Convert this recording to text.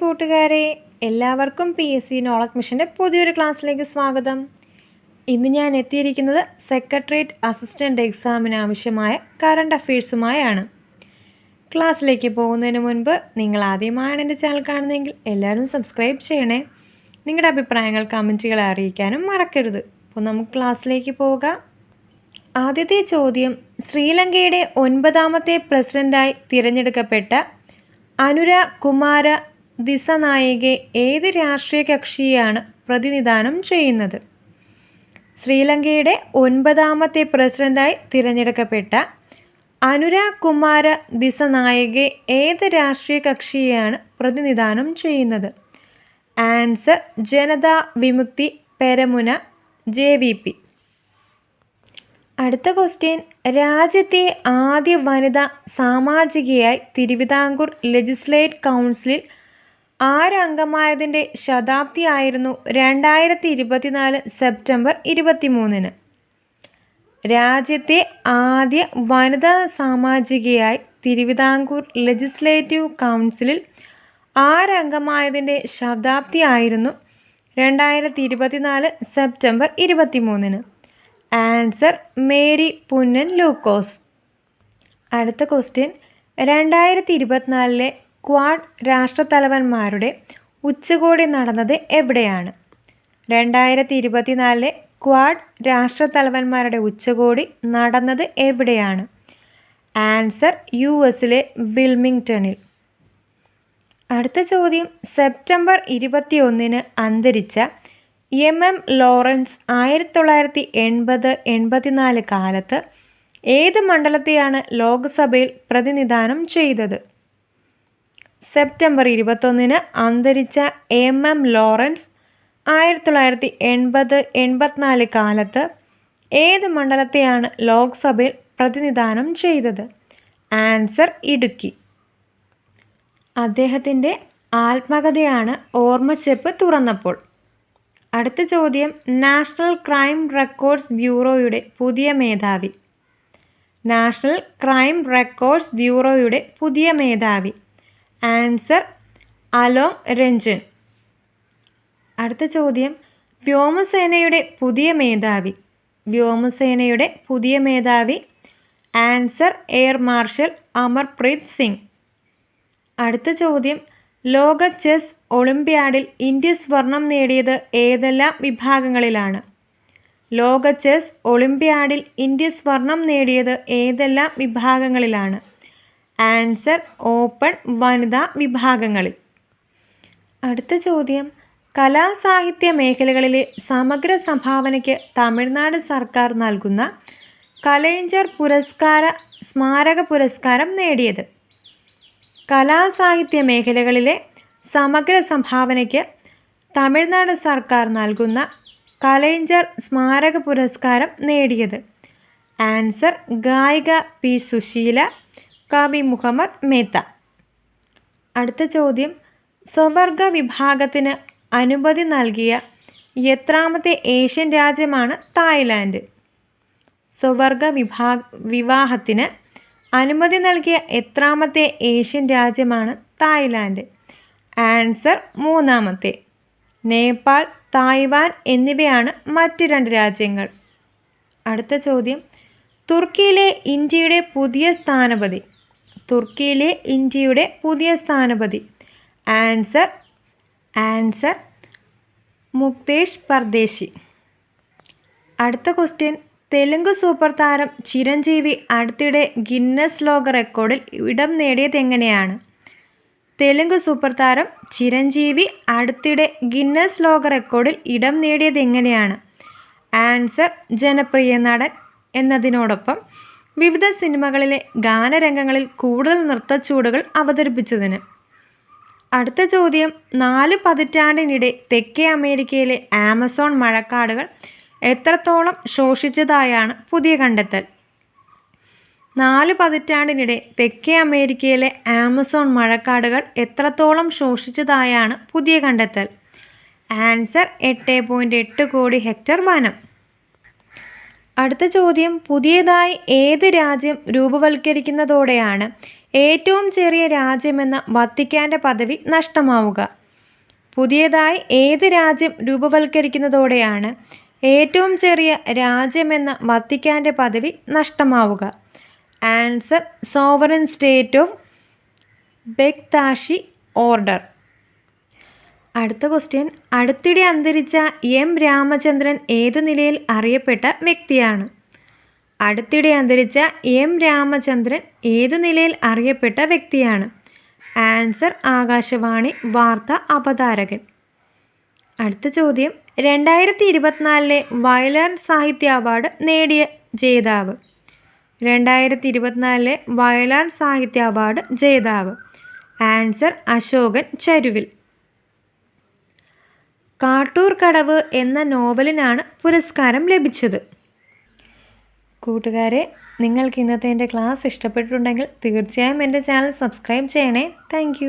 കൂട്ടുകാരെ എല്ലാവർക്കും P S C knowledge മിഷന്റെ പുതിയൊരു ക്ലാസ്സിലേക്ക് സ്വാഗതം. ഇന്ന് ഞാൻ എത്തിയിരിക്കുന്നത് സെക്രട്ടേറിയറ്റ് അസിസ്റ്റന്റ് എക്സാമിന് ആവശ്യമായ കറണ്ട് അഫയേഴ്സുമായാണ് ക്ലാസ്സിലേക്ക് പോകുന്നതിന് മുൻപ് നിങ്ങൾ ആദ്യമായാണ് എന്റെ ചാനൽ കാണുന്നതെങ്കിൽ എല്ലാവരും സബ്സ്ക്രൈബ് ചെയ്യണേ. നിങ്ങളുടെ അഭിപ്രായങ്ങൾ കമന്റുകളെ അറിയിക്കാനും മറക്കരുത്. അപ്പോൾ നമുക്ക് ക്ലാസ്സിലേക്ക് പോകാം ആദ്യത്തെ ചോദ്യം ശ്രീലങ്കയുടെ ഒൻപതാമത്തെ പ്രസിഡന്റായി തിരഞ്ഞെടുക്കപ്പെട്ട അനുര കുമാര ദിസനായകെ ഏത് രാഷ്ട്രീയ കക്ഷിയാണ് പ്രതിനിധാനം ചെയ്യുന്നത്? ശ്രീലങ്കയുടെ ഒൻപതാമത്തെ പ്രസിഡന്റായി തിരഞ്ഞെടുക്കപ്പെട്ട അനുരാഗ് കുമാര ദിസനായകെ ഏത് രാഷ്ട്രീയ കക്ഷിയെയാണ് പ്രതിനിധാനം ചെയ്യുന്നത്? Answer Janatha Vimukthi Peramuna J V P. അടുത്ത ക്വസ്റ്റ്യൻ രാജ്യത്തെ ആദ്യ വനിതാ സാമാജികയായി തിരുവിതാംകൂർ ലെജിസ്ലേറ്റ് കൗൺസിലിൽ ആരംഗമായതിന്റെ ശതാബ്ദി ആയിരുന്നു രണ്ടായിരത്തി ഇരുപത്തിനാല് സെപ്റ്റംബർ ഇരുപത്തിമൂന്നിന്. രാജ്യത്തെ ആദ്യ വനിതാ സാമാജികയായി തിരുവിതാംകൂർ ലെജിസ്ലേറ്റീവ് കൗൺസിലിൽ ആരംഗമായതിന്റെ ശതാബ്ദി ആയിരുന്നു രണ്ടായിരത്തി ഇരുപത്തിനാല് സെപ്റ്റംബർ ഇരുപത്തിമൂന്നിന്. ആൻസർ മേരി പുന്നൻ ലൂക്കോസ്. അടുത്ത ക്വസ്റ്റ്യൻ. രണ്ടായിരത്തി ഇരുപത്തിനാലിലെ ക്വാഡ് രാഷ്ട്രത്തലവന്മാരുടെ ഉച്ചകോടി നടന്നത് എവിടെയാണ്? രണ്ടായിരത്തി ഇരുപത്തിനാലിലെ ക്വാഡ് രാഷ്ട്രത്തലവന്മാരുടെ ഉച്ചകോടി നടന്നത് എവിടെയാണ്? ആൻസർ യു എസിലെ വിൽമിങ്ടണിൽ അടുത്ത ചോദ്യം. സെപ്റ്റംബർ ഇരുപത്തി ഒന്നിന് അന്തരിച്ച എം എം ലോറൻസ് ആയിരത്തി തൊള്ളായിരത്തി എൺപത് എൺപത്തിനാല് കാലത്ത് ഏത് മണ്ഡലത്തെയാണ് ലോക്സഭയിൽ പ്രതിനിധാനം ചെയ്തത്? സെപ്റ്റംബർ ഇരുപത്തൊന്നിന് അന്തരിച്ച എം എം ലോറൻസ് ആയിരത്തി തൊള്ളായിരത്തി എൺപത് എൺപത്തിനാല് കാലത്ത് ഏത് മണ്ഡലത്തെയാണ് ലോക്സഭയിൽ പ്രതിനിധാനം ചെയ്തത്? ആൻസർ ഇടുക്കി. അദ്ദേഹത്തിന്റെ ആത്മകഥയാണ് ഓർമ്മച്ചെപ്പ് തുറന്നപ്പോൾ. അടുത്ത ചോദ്യം നാഷണൽ ക്രൈം റെക്കോർഡ്സ് ബ്യൂറോയുടെ പുതിയ മേധാവി. നാഷണൽ ക്രൈം റെക്കോർഡ്സ് ബ്യൂറോയുടെ പുതിയ മേധാവി. ആൻസർ അലോങ് രഞ്ജൻ. അടുത്ത ചോദ്യം. വ്യോമസേനയുടെ പുതിയ മേധാവി. വ്യോമസേനയുടെ പുതിയ മേധാവി answer air marshal Amarpreet Singh. അടുത്ത ചോദ്യം. ലോക ചെസ് ഒളിമ്പ്യാഡിൽ ഇന്ത്യ സ്വർണം നേടിയത് ഏതെല്ലാം വിഭാഗങ്ങളിലാണ്? ലോക ചെസ് ഒളിമ്പ്യാഡിൽ ഇന്ത്യ സ്വർണം നേടിയത് ഏതെല്ലാം വിഭാഗങ്ങളിലാണ്? ആൻസർ ഓപ്പൺ വനിതാ വിഭാഗങ്ങളിൽ. അടുത്ത ചോദ്യം. കലാസാഹിത്യ മേഖലകളിലെ സമഗ്ര സംഭാവനയ്ക്ക് തമിഴ്നാട് സർക്കാർ നൽകുന്ന കലൈഞ്ചർ പുരസ്കാര സ്മാരക പുരസ്കാരം നേടിയത്. കലാസാഹിത്യ മേഖലകളിലെ സമഗ്ര സംഭാവനയ്ക്ക് തമിഴ്നാട് സർക്കാർ നൽകുന്ന കലൈഞ്ചർ സ്മാരക പുരസ്കാരം നേടിയത്. ആൻസർ ഗായിക പി സുശീല കവി മുഹമ്മദ് മേത്ത. അടുത്ത ചോദ്യം. സ്വവർഗ വിഭാഗത്തിന് അനുമതി നൽകിയ എത്രാമത്തെ ഏഷ്യൻ രാജ്യമാണ് തായ്ലാൻഡ്. സ്വവർഗ വിഭാഗ വിവാഹത്തിന് അനുമതി നൽകിയ എത്രാമത്തെ ഏഷ്യൻ രാജ്യമാണ് തായ്ലാൻഡ്. ആൻസർ മൂന്നാമത്തെ. നേപ്പാൾ തായ്വാൻ എന്നിവയാണ് മറ്റ് രണ്ട് രാജ്യങ്ങൾ. അടുത്ത ചോദ്യം. തുർക്കിയിലെ ഇന്ത്യയുടെ പുതിയ സ്ഥാനപതി തുർക്കിയിലെ ഇന്ത്യയുടെ പുതിയ സ്ഥാനപതി. Answer answer Muktesh Pardeshi. അടുത്ത ക്വസ്റ്റ്യൻ. തെലുങ്ക് സൂപ്പർ താരം ചിരഞ്ജീവി അടുത്തിടെ ഗിന്നസ് ലോക റെക്കോർഡിൽ ഇടം നേടിയത് എങ്ങനെയാണ്? തെലുങ്ക് സൂപ്പർ താരം ചിരഞ്ജീവി അടുത്തിടെ ഗിന്നസ് ലോക റെക്കോർഡിൽ ഇടം നേടിയത് എങ്ങനെയാണ്? ആൻസർ ജനപ്രിയ നടൻ എന്നതിനോടൊപ്പം വിവിധ സിനിമകളിലെ ഗാനരംഗങ്ങളിൽ കൂടുതൽ നൃത്തച്ചൂടുകൾ അവതരിപ്പിച്ചതിന്. അടുത്ത ചോദ്യം നാല് പതിറ്റാണ്ടിനിടെ തെക്കേ അമേരിക്കയിലെ ആമസോൺ മഴക്കാടുകൾ എത്രത്തോളം ശോഷിച്ചതായാണ് പുതിയ കണ്ടെത്തൽ? നാല് പതിറ്റാണ്ടിനിടെ തെക്കേ അമേരിക്കയിലെ ആമസോൺ മഴക്കാടുകൾ എത്രത്തോളം ശോഷിച്ചതായാണ് പുതിയ കണ്ടെത്തൽ? ആൻസർ എട്ട് പോയിന്റ് എട്ട് കോടി ഹെക്ടർ വനം അടുത്ത ചോദ്യം പുതിയതായി ഏത് രാജ്യം രൂപവൽക്കരിക്കുന്നതോടെയാണ് ഏറ്റവും ചെറിയ രാജ്യമെന്ന വത്തിക്കാന്റെ പദവി നഷ്ടമാവുക? പുതിയതായി ഏത് രാജ്യം രൂപവൽക്കരിക്കുന്നതോടെയാണ് ഏറ്റവും ചെറിയ രാജ്യമെന്ന വത്തിക്കാന്റെ പദവി നഷ്ടമാവുക? Answer sovereign state of Bektashi order. അടുത്ത ക്വസ്റ്റ്യൻ അടുത്തിടെ അന്തരിച്ച എം രാമചന്ദ്രൻ ഏത് നിലയിൽ അറിയപ്പെട്ട വ്യക്തിയാണ്? അടുത്തിടെ അന്തരിച്ച എം രാമചന്ദ്രൻ ഏത് നിലയിൽ അറിയപ്പെട്ട വ്യക്തിയാണ്? ആൻസർ ആകാശവാണി വാർത്ത അവതാരകൻ. അടുത്ത ചോദ്യം. രണ്ടായിരത്തി ഇരുപത്തിനാലിലെ വയലാർ സാഹിത്യ അവാർഡ് നേടിയ ജേതാവ്. രണ്ടായിരത്തി ഇരുപത്തിനാലിലെ വയലാർ സാഹിത്യ അവാർഡ് ജേതാവ്. ആൻസർ അശോകൻ ചരുവിൽ. കാട്ടൂർ കടവ് എന്ന നോവലിനാണ് പുരസ്കാരം ലഭിച്ചത്. കൂട്ടുകാരെ നിങ്ങൾക്ക് ഇന്നത്തെ എന്റെ ക്ലാസ് ഇഷ്ടപ്പെട്ടിട്ടുണ്ടെങ്കിൽ തീർച്ചയായും എന്റെ ചാനൽ സബ്സ്ക്രൈബ് ചെയ്യണേ. താങ്ക്